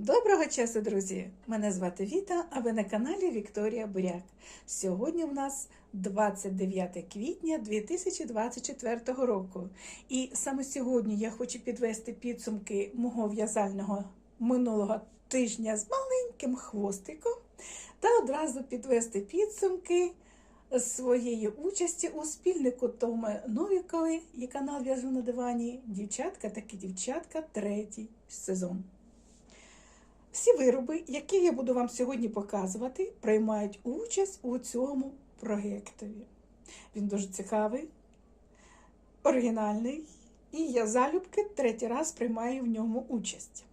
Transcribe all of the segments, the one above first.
Доброго часу, друзі! Мене звати Віта, а ви на каналі Вікторія Буряк. Сьогодні в нас 29 квітня 2024 року. І саме сьогодні я хочу підвести підсумки мого в'язального минулого тижня з маленьким хвостиком та одразу підвести підсумки своєї участі у спільнику Томи Новікової і канал В'яжу на дивані Дівчатка таки дівчатка, третій сезон. Всі вироби, які я буду вам сьогодні показувати, приймають участь у цьому проєктові. Він дуже цікавий, оригінальний, і я залюбки третій раз приймаю в ньому участь.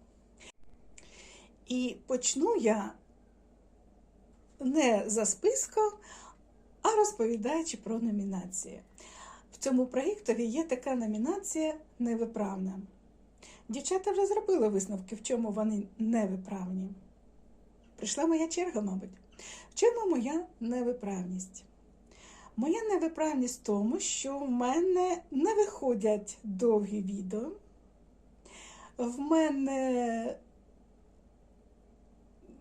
І почну я не за списком, а розповідаючи про номінації. В цьому проєктові є така номінація невиправна. Дівчата вже зробили висновки, в чому вони невиправні. Прийшла моя черга, мабуть. В чому моя невиправність? Моя невиправність в тому, що в мене не виходять довгі відео. В мене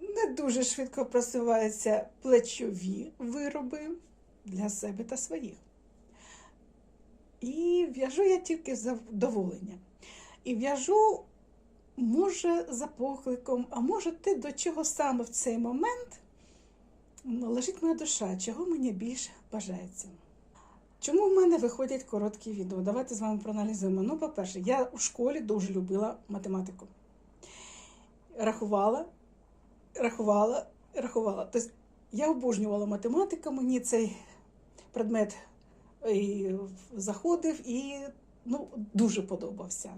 не дуже швидко просуваються плечові вироби для себе та своїх. І в'яжу я тільки з задоволення. І в'яжу, може, за покликом, а може, те, до чого саме в цей момент лежить моя душа, чого мені більше бажається. Чому в мене виходять короткі відео? Давайте з вами проаналізуємо. Ну, по-перше, я у школі дуже любила математику. Рахувала, рахувала, рахувала. Тобто я обожнювала математику, мені цей предмет і заходив і ну, дуже подобався.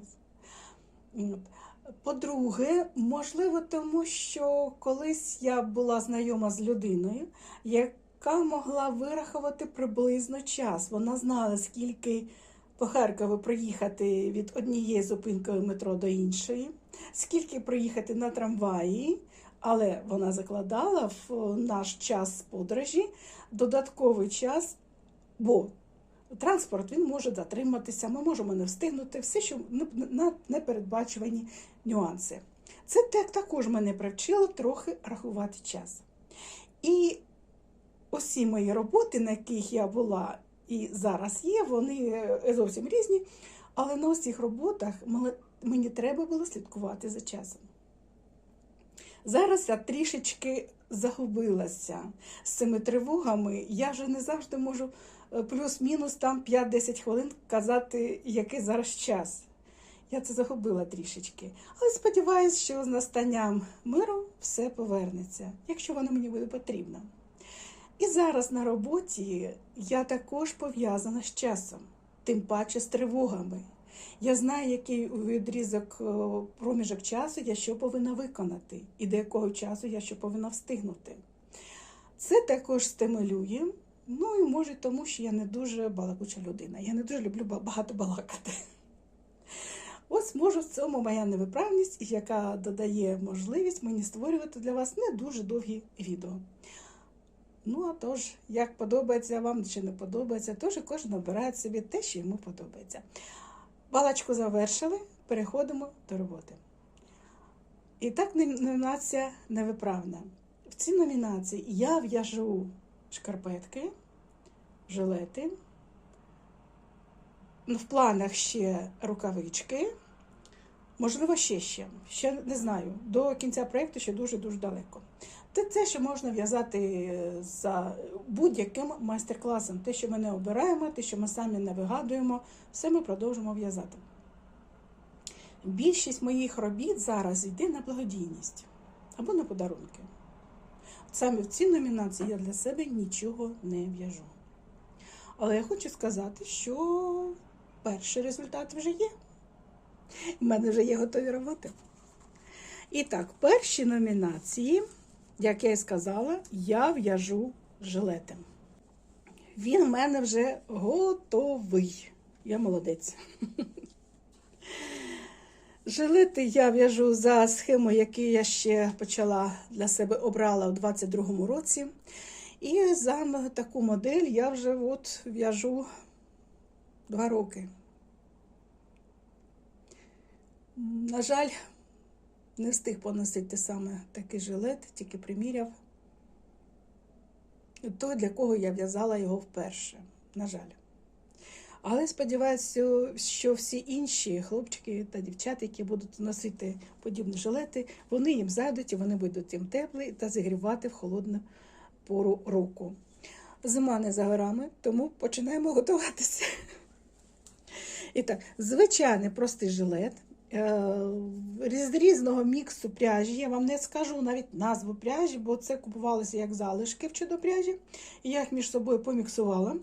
По-друге, можливо, тому що колись я була знайома з людиною, яка могла вирахувати приблизно час. Вона знала, скільки по Харкову проїхати від однієї зупинки метро до іншої, скільки проїхати на трамваї, але вона закладала в наш час подорожі додатковий час, бо Транспорт він може затриматися, ми можемо не встигнути все, що на непередбачувані нюанси. Це так також мене привчило трохи рахувати час. І усі мої роботи, на яких я була і зараз є, вони зовсім різні. Але на усіх роботах мені треба було слідкувати за часом. Зараз я трішечки загубилася з цими тривогами. Я вже не завжди можу плюс-мінус там 5-10 хвилин казати, який зараз час. Я це загубила трішечки. Але сподіваюся, що з настанням миру все повернеться, якщо воно мені буде потрібно. І зараз на роботі я також пов'язана з часом, тим паче з тривогами. Я знаю, який відрізок проміжок часу я що повинна виконати, і до якого часу я що повинна встигнути. Це також стимулює. Ну і може тому, що я не дуже балакуча людина. Я не дуже люблю багато балакати. Ось може в цьому моя невиправність, яка додає можливість мені створювати для вас не дуже довгі відео. Ну, а тож, як подобається вам чи не подобається, тож кожен обирає собі те, що йому подобається. Балачку завершили, переходимо до роботи. І так, номінація невиправна. В цій номінації я в'яжу шкарпетки, жилети. В планах ще рукавички. Можливо, ще ще. Ще не знаю. До кінця проєкту ще дуже-дуже далеко. Це те, що можна в'язати за будь-яким майстер-класом. Те, що ми не обираємо, те, що ми самі не вигадуємо, все ми продовжимо в'язати. Більшість моїх робіт зараз йде на благодійність або на подарунки. Саме в цій номінації я для себе нічого не в'яжу. Але я хочу сказати, що перший результат вже є. У мене вже є готові роботи. І так, перші номінації, як я і сказала, я в'яжу жилетом. Він в мене вже готовий. Я молодець. Жилети я в'яжу за схемою, яку я ще почала для себе обрала у 22-му році. І за таку модель я вже от в'яжу два роки. На жаль, Не встиг поносити саме такий жилет, тільки приміряв. Той, для кого я в'язала його вперше, на жаль. Але сподіваюся, що всі інші хлопчики та дівчата, які будуть носити подібні жилети, вони їм зайдуть і вони будуть їм теплі та зігрівати в холодну пору року. Зима не за горами, тому починаємо готуватися. І так, звичайний простий жилет е, з різного міксу пряжі. Я вам не скажу навіть назву пряжі, бо це купувалося як залишки в чудо-пряжі. І я їх між собою поміксувала.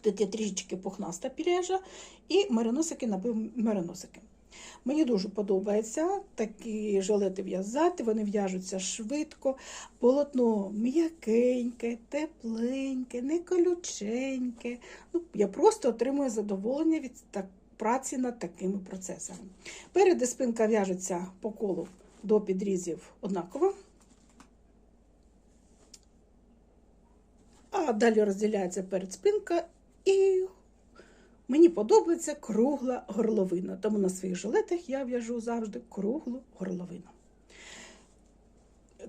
Тут є трішечки пухнаста пряжа і мериносики набив мериносики. Мені дуже подобається такі жилети в'язати, вони в'яжуться швидко, полотно м'якеньке, тепленьке, не колюченьке. Ну, я просто отримую задоволення від так, праці над такими процесами. Перед спинка в'яжуться по колу до підрізів однаково. А далі розділяється перед спинка і Мені подобається кругла горловина, тому на своїх жилетах я в'яжу завжди круглу горловину.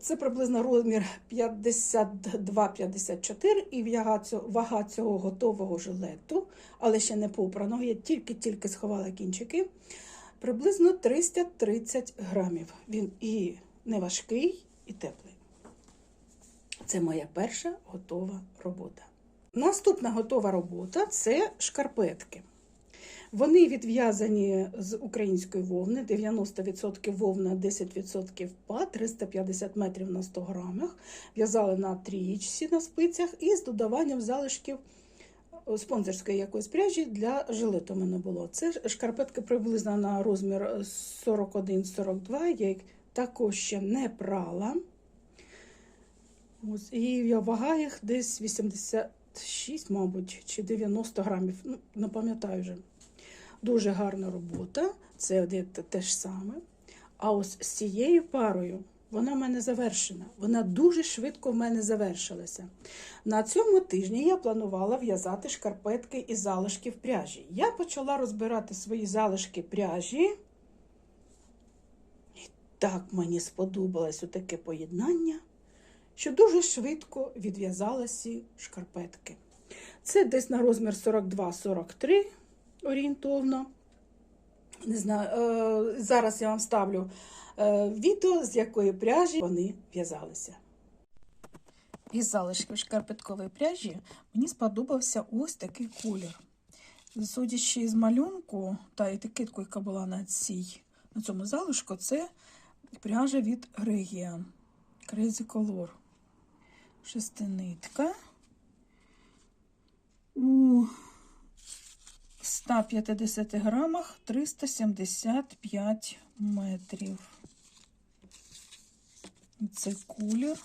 Це приблизно розмір 52-54 і вага цього, готового жилету, але ще не попраного, я тільки-тільки сховала кінчики. Приблизно 330 грамів. Він і не важкий, і теплий. Це моя перша готова робота. Наступна готова робота це шкарпетки. Вони відв'язані з української вовни, 90% вовна, 10% па, 350 метрів на 100 грамах. В'язали на трієчці на спицях і з додаванням залишків спонсорської якоїсь пряжі для жилету в мене було. Це шкарпетки приблизно на розмір 41-42, я їх також ще не прала. Ось, І я вага їх десь 80. 6, мабуть, чи 90 грамів, ну, не пам'ятаю вже. Дуже гарна робота, це те ж саме. А ось з цією парою вона в мене завершена. Вона дуже швидко в мене завершилася. На цьому тижні я планувала в'язати шкарпетки і залишки в пряжі. Я почала розбирати свої залишки пряжі. І так мені сподобалось таке поєднання що дуже швидко відв'язалися шкарпетки. Це десь на розмір 42-43 орієнтовно. Не знаю, е, Зараз я вам ставлю е, відео, з якої пряжі вони в'язалися. Із залишків шкарпеткової пряжі мені сподобався ось такий колір. Судячи з малюнку та етикетку, яка була на цій, на цьому залишку, це пряжа від Regia Crazy Color шестинитка у 150 грамах 375 метрів. Це кулер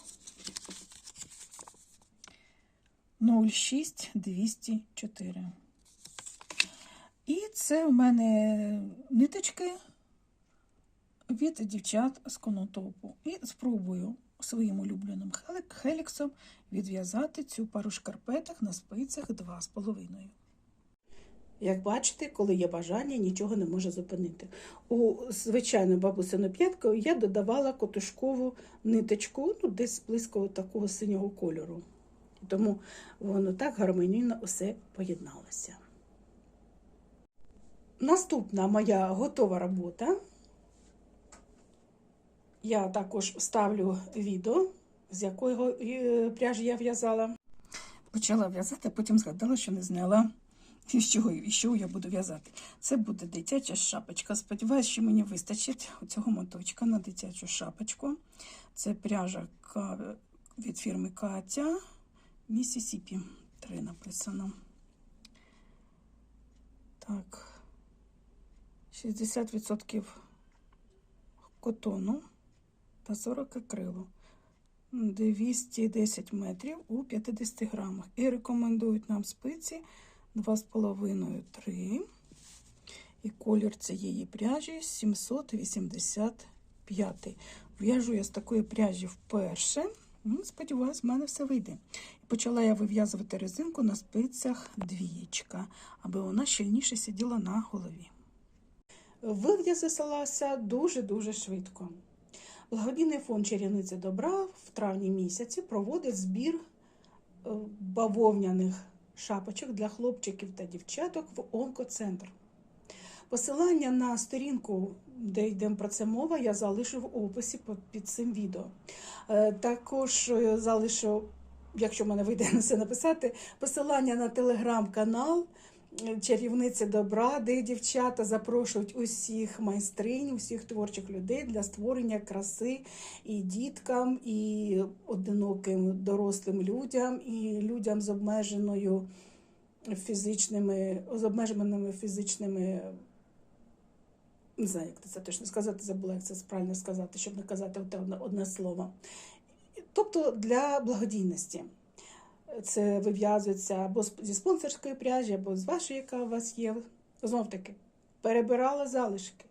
06204. І це в мене ниточки від дівчат з конотопу. І спробую своїм улюбленим хеліксом відв'язати цю пару шкарпеток на спицях 2,5. Як бачите, коли є бажання, нічого не може зупинити. У звичайну бабусину п'ятку я додавала котушкову ниточку, ну, десь близько такого синього кольору. Тому воно так гармонійно усе поєдналося. Наступна моя готова робота я також ставлю відео, з якого е, пряжі я в'язала. Почала в'язати, а потім згадала, що не зняла, з чого і що я буду в'язати. Це буде дитяча шапочка. Сподіваюсь, що мені вистачить цього моточка на дитячу шапочку. Це пряжа від фірми Катя Місісіпі. Три написано. Так, 60% котону та 40 акрилу. 210 метрів у 50 грамах. І рекомендують нам спиці 2,5-3. І колір цієї пряжі 785. В'яжу я з такої пряжі вперше. Сподіваюсь, в мене все вийде. Почала я вив'язувати резинку на спицях двієчка, аби вона щільніше сиділа на голові. вив'язалася дуже-дуже швидко. Благодійний фонд Чарівниці добра в травні місяці проводить збір е, бавовняних шапочок для хлопчиків та дівчаток в онкоцентр. Посилання на сторінку, де йде про це мова, я залишу в описі під- цим відео. Е, Також е, залишу, якщо мене вийде на це написати, посилання на телеграм-канал Чарівниці добра, де дівчата запрошують усіх майстринь, усіх творчих людей для створення краси і діткам, і одиноким дорослим людям, і людям з обмеженою фізичними, з обмеженими фізичними. Не знаю, як це точно сказати, забула, як це правильно сказати, щоб не казати одне, слово. Тобто для благодійності. Це вив'язується або зі спонсорської пряжі, або з вашої, яка у вас є. Знов таки, перебирала залишки.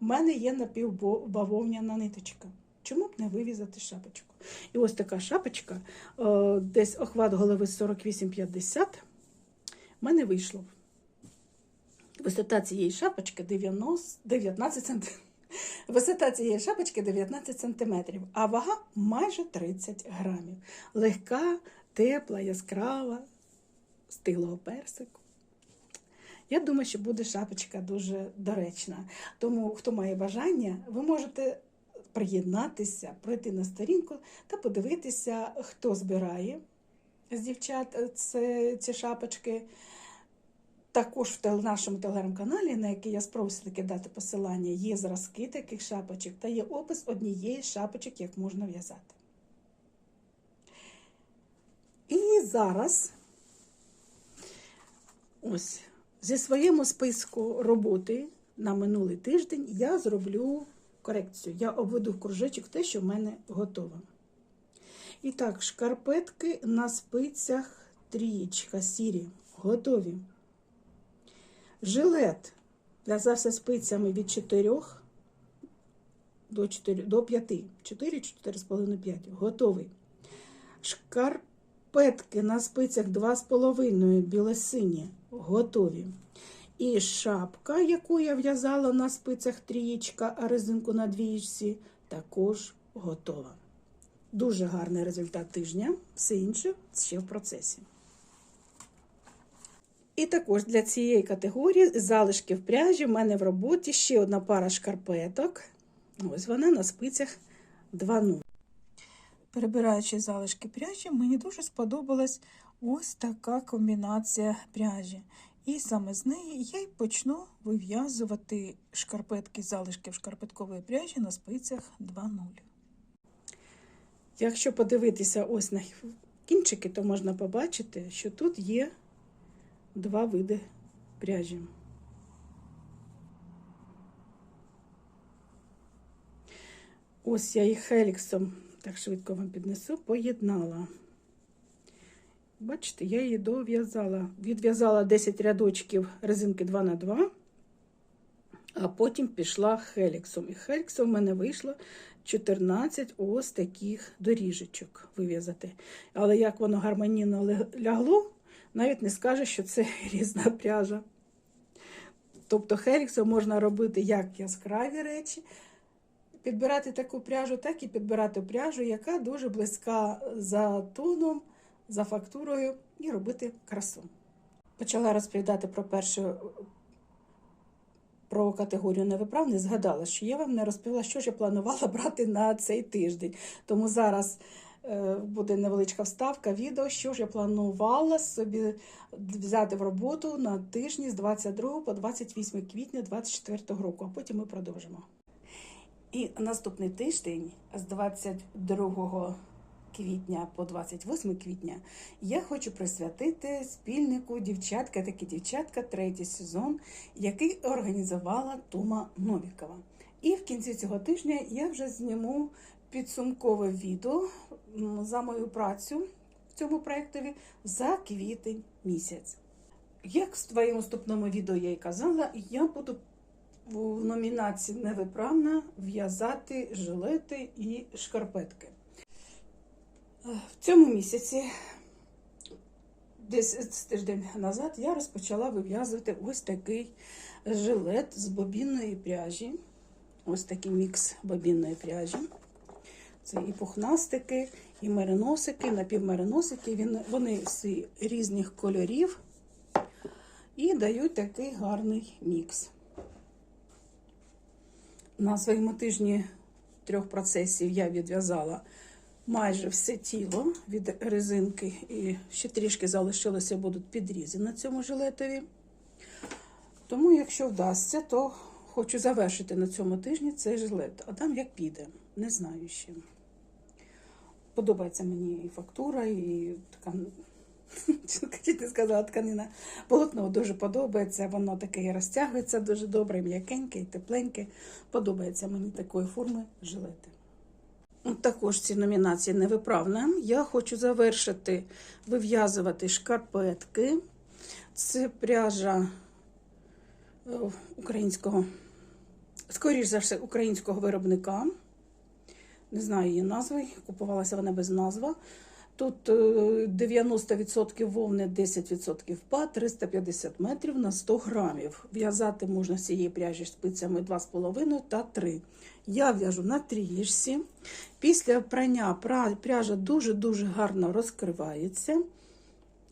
У мене є напівбавовняна ниточка. Чому б не вивізати шапочку? І ось така шапочка, е, десь охват голови 48-50, в мене вийшло. Висота цієї шапочки 90, 19 см. Висота цієї шапочки 19 см, а вага майже 30 грамів. Легка, тепла, яскрава, стиглого персику. Я думаю, що буде шапочка дуже доречна. Тому, хто має бажання, ви можете приєднатися, пройти на сторінку та подивитися, хто збирає з дівчат це, ці шапочки. Також в нашому телеграм-каналі, на який я спробую дати посилання, є зразки таких шапочок та є опис однієї з шапочок, як можна в'язати. І зараз ось зі своєму списку роботи на минулий тиждень я зроблю корекцію. Я обведу в кружечок те, що в мене готово. І так, шкарпетки на спицях трієчка сірі. Готові. Жилет в'язався спицями від 4 до 4, до 5. 4, 4,5, 5. Готовий. Шкарпетки на спицях 2,5 білосині. Готові. І шапка, яку я в'язала на спицях трієчка, а резинку на двієчці, також готова. Дуже гарний результат тижня. Все інше ще в процесі. І також для цієї категорії залишки в пряжі в мене в роботі ще одна пара шкарпеток. Ось вона на спицях 2.0. Перебираючи залишки пряжі, мені дуже сподобалась ось така комбінація пряжі. І саме з неї я й почну вив'язувати шкарпетки залишків шкарпеткової пряжі на спицях 2.0. Якщо подивитися ось на кінчики, то можна побачити, що тут є два види пряжі. Ось я їх хеліксом, так швидко вам піднесу, поєднала. Бачите, я її дов'язала. Відв'язала 10 рядочків резинки 2 на 2 а потім пішла хеліксом. І хеліксом в мене вийшло 14 ось таких доріжечок вив'язати. Але як воно гармонійно лягло, навіть не скаже, що це різна пряжа. Тобто хеліксом можна робити як яскраві речі, підбирати таку пряжу, так і підбирати пряжу, яка дуже близька за тоном, за фактурою, і робити красу. Почала розповідати про першу про категорію невиправний, згадала, що я вам не розповіла, що ж я планувала брати на цей тиждень. Тому зараз е, буде невеличка вставка відео, що ж я планувала собі взяти в роботу на тижні з 22 по 28 квітня 2024 року, а потім ми продовжимо. І наступний тиждень з 22 квітня по 28 квітня я хочу присвятити спільнику дівчатка, такі дівчатка, третій сезон, який організувала Тума Новікова. І в кінці цього тижня я вже зніму підсумкове відео за мою працю в цьому проєктові за квітень місяць. Як в твоєму наступному відео я й казала, я буду в номінації Невиправна в'язати жилети і шкарпетки. Е, В цьому місяці десь тиждень назад я розпочала вив'язувати ось такий жилет з бобінної пряжі. Ось такий мікс бобінної пряжі. Це і пухнастики, і мериносики, напівмериносики. Вони всі різних кольорів і дають такий гарний мікс. На своєму тижні трьох процесів я відв'язала майже все тіло від резинки, і ще трішки залишилося будуть підрізи на цьому жилетові. Тому, якщо вдасться, то хочу завершити на цьому тижні цей жилет. А там як піде, не знаю ще. Подобається мені і фактура, і така, чуть сказала, тканина. Полотно дуже подобається, воно таке розтягується дуже добре, м'якеньке і тепленьке. Подобається мені такої форми жилети. Також ці номінації невиправна. Я хочу завершити вив'язувати шкарпетки. Це пряжа е, українського, скоріш за все, українського виробника. Не знаю її назви, купувалася вона без назви. Тут е, 90% вовни, 10% па, 350 метрів на 100 грамів. В'язати можна з цієї пряжі спицями 2,5 та 3. Я в'яжу на трієчці. Після прання пряжа дуже-дуже гарно розкривається.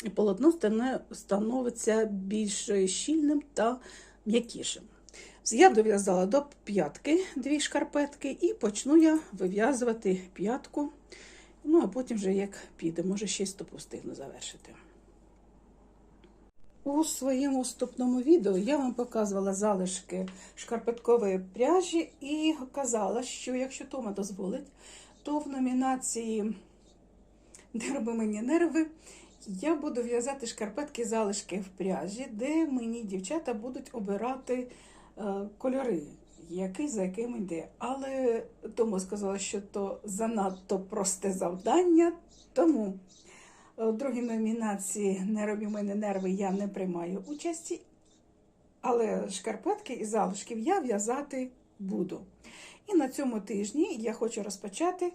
І полотно становиться більш щільним та м'якішим. Я дов'язала до п'ятки дві шкарпетки і почну я вив'язувати п'ятку. Ну, а потім вже як піде, може ще й стопу встигну завершити. У своєму вступному відео я вам показувала залишки шкарпеткової пряжі і казала, що якщо Тома дозволить, то в номінації «Не мені нерви я буду в'язати шкарпетки залишки в пряжі, де мені дівчата будуть обирати е, кольори, який за яким йде. Але Тома сказала, що то занадто просте завдання, тому в другій номінації Не робі мене нерви я не приймаю участі, але шкарпетки і залишків я в'язати буду. І на цьому тижні я хочу розпочати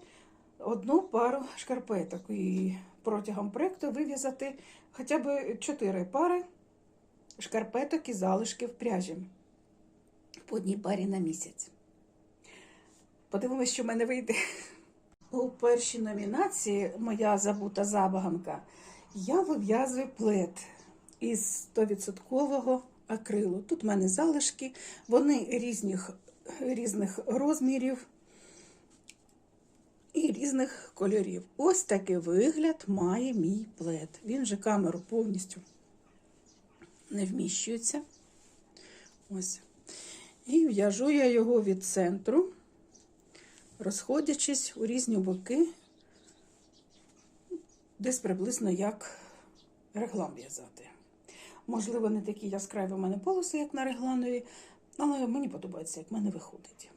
одну пару шкарпеток і протягом проєкту вив'язати хоча б 4 пари шкарпеток і залишків пряжі по одній парі на місяць. Подивимось, що в мене вийде. У першій номінації моя забута забаганка. Я вив'язую плед із 100% акрилу. Тут в мене залишки, вони різних, різних розмірів і різних кольорів. Ось такий вигляд має мій плед. Він же камеру повністю не вміщується. Ось. І в'яжу я його від центру розходячись у різні боки, десь приблизно як реглан в'язати. Можливо, не такі яскраві у мене полоси, як на регланові, але мені подобається, як в мене виходить.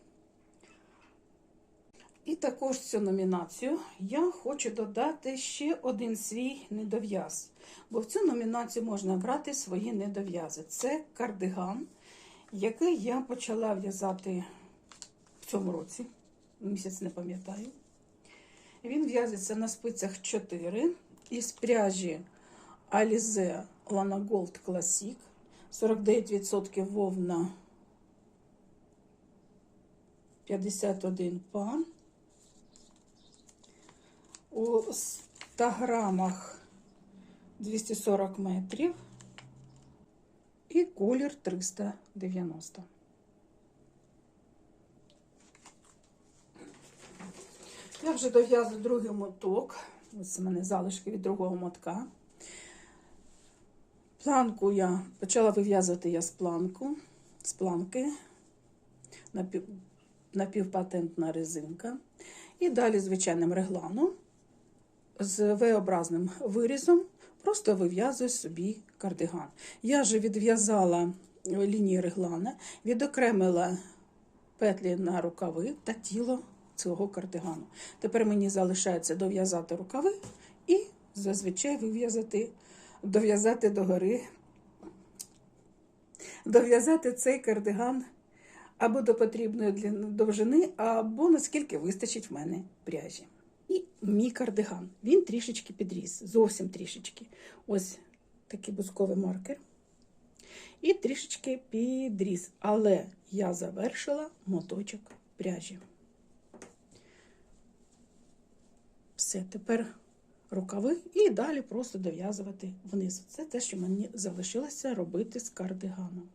І також цю номінацію я хочу додати ще один свій недов'яз. Бо в цю номінацію можна брати свої недов'язи. Це кардиган, який я почала в'язати в цьому році місяць не пам'ятаю. Він в'язиться на спицях 4 із пряжі Alize Lana Gold Classic. 49% вовна 51 па. У 100 грамах 240 метрів. І колір 390. Я вже дов'язую другий моток. Ось у мене залишки від другого мотка. Планку я почала вив'язувати я з планку, з планки, напів, напівпатентна резинка. І далі звичайним регланом з V-образним вирізом просто вив'язую собі кардиган. Я вже відв'язала лінії реглана, відокремила петлі на рукави та тіло цього кардигану. Тепер мені залишається дов'язати рукави і зазвичай вив'язати, дов'язати догори, дов'язати цей кардиган або до потрібної довжини, або наскільки вистачить в мене пряжі. Мій кардиган. Він трішечки підріс, зовсім трішечки. Ось такий бусковий маркер. І трішечки підріз. Але я завершила моточок пряжі. Все, тепер рукави і далі просто дов'язувати вниз. Це те, що мені залишилося робити з кардиганом.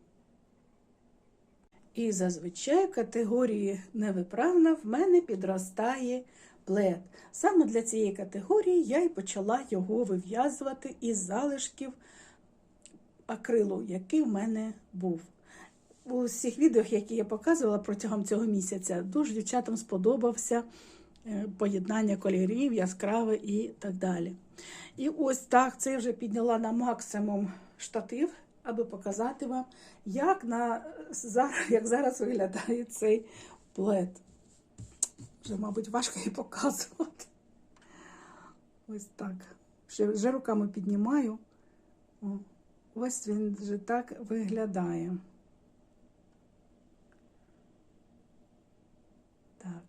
І зазвичай категорії невиправна в мене підростає плед. Саме для цієї категорії я і почала його вив'язувати із залишків акрилу, який в мене був. У всіх відео, які я показувала протягом цього місяця, дуже дівчатам сподобався е, поєднання кольорів, яскраве і так далі. І ось так це вже підняла на максимум штатив, аби показати вам, як, на, як зараз виглядає цей плед. Вже, мабуть, важко і показувати. Ось так. Вже, вже руками піднімаю. Ось він вже так виглядає. Так.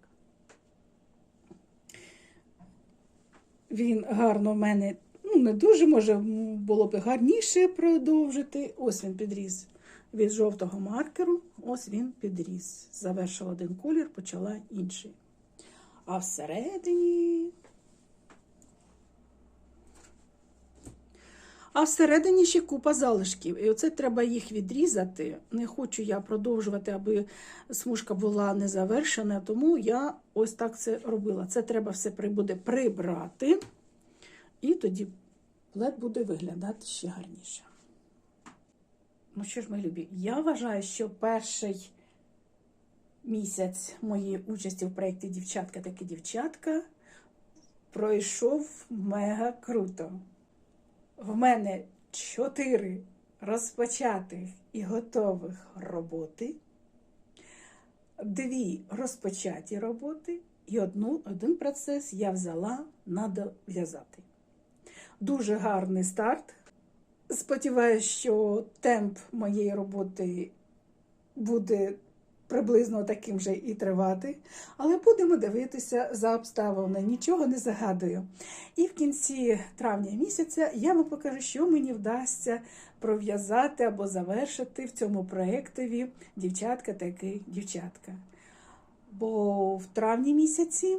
Він гарно в мене, ну, не дуже, може, було б гарніше продовжити. Ось він підріз від жовтого маркеру, ось він підріз. Завершила один колір, почала інший. А всередині. А всередині ще купа залишків. І оце треба їх відрізати. Не хочу я продовжувати, аби смужка була не завершена, тому я ось так це робила. Це треба все буде прибрати, і тоді плед буде виглядати ще гарніше. Ну що ж, мої любі, я вважаю, що перший місяць моєї участі в проєкті Дівчатка таки дівчатка пройшов мега круто. В мене чотири розпочатих і готових роботи, дві розпочаті роботи, і одну, один процес я взяла надов'язати. Дуже гарний старт. Сподіваюсь, що темп моєї роботи буде приблизно таким же і тривати, але будемо дивитися за обставини, нічого не загадую. І в кінці травня місяця я вам покажу, що мені вдасться пров'язати або завершити в цьому проєктові дівчатка таки дівчатка. Бо в травні місяці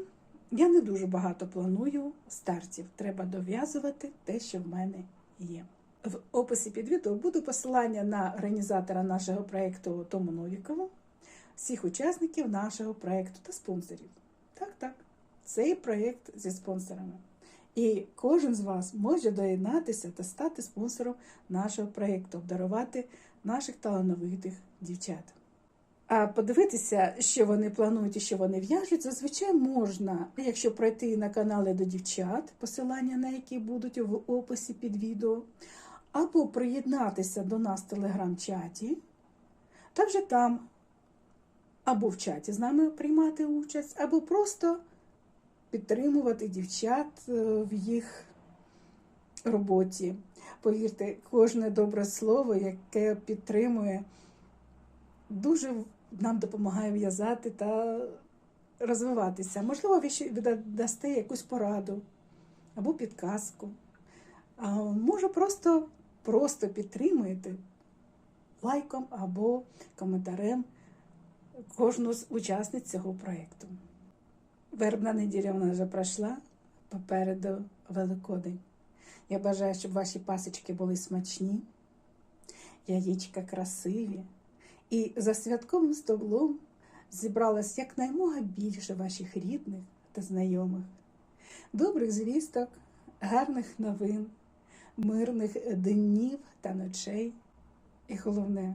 я не дуже багато планую стартів. Треба дов'язувати те, що в мене є. В описі під відео буде посилання на організатора нашого проєкту Тому Новікову, всіх учасників нашого проєкту та спонсорів. Так, так, цей проєкт зі спонсорами. І кожен з вас може доєднатися та стати спонсором нашого проєкту, обдарувати наших талановитих дівчат. А подивитися, що вони планують і що вони в'яжуть, зазвичай можна, якщо пройти на канали до дівчат, посилання на які будуть в описі під відео, або приєднатися до нас в телеграм-чаті, та вже там, або в чаті з нами приймати участь, або просто підтримувати дівчат е, в їх роботі. Повірте, кожне добре слово, яке підтримує, дуже нам допомагає в'язати та розвиватися. Можливо, ви ще дасте якусь пораду або підказку. А може, просто, просто підтримуєте лайком або коментарем кожну з учасниць цього проєкту. Вербна неділя вона вже пройшла, попереду Великодень. Я бажаю, щоб ваші пасочки були смачні, яєчка красиві, і за святковим столом зібралось якнаймога більше ваших рідних та знайомих, добрих звісток, гарних новин, мирних днів та ночей. І головне,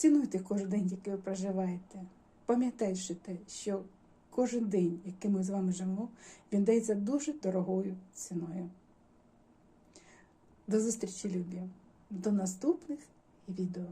цінуйте кожен день, який ви проживаєте. Пам'ятайте, що кожен день, який ми з вами живемо, він дається дуже дорогою ціною. До зустрічі, любі! До наступних відео.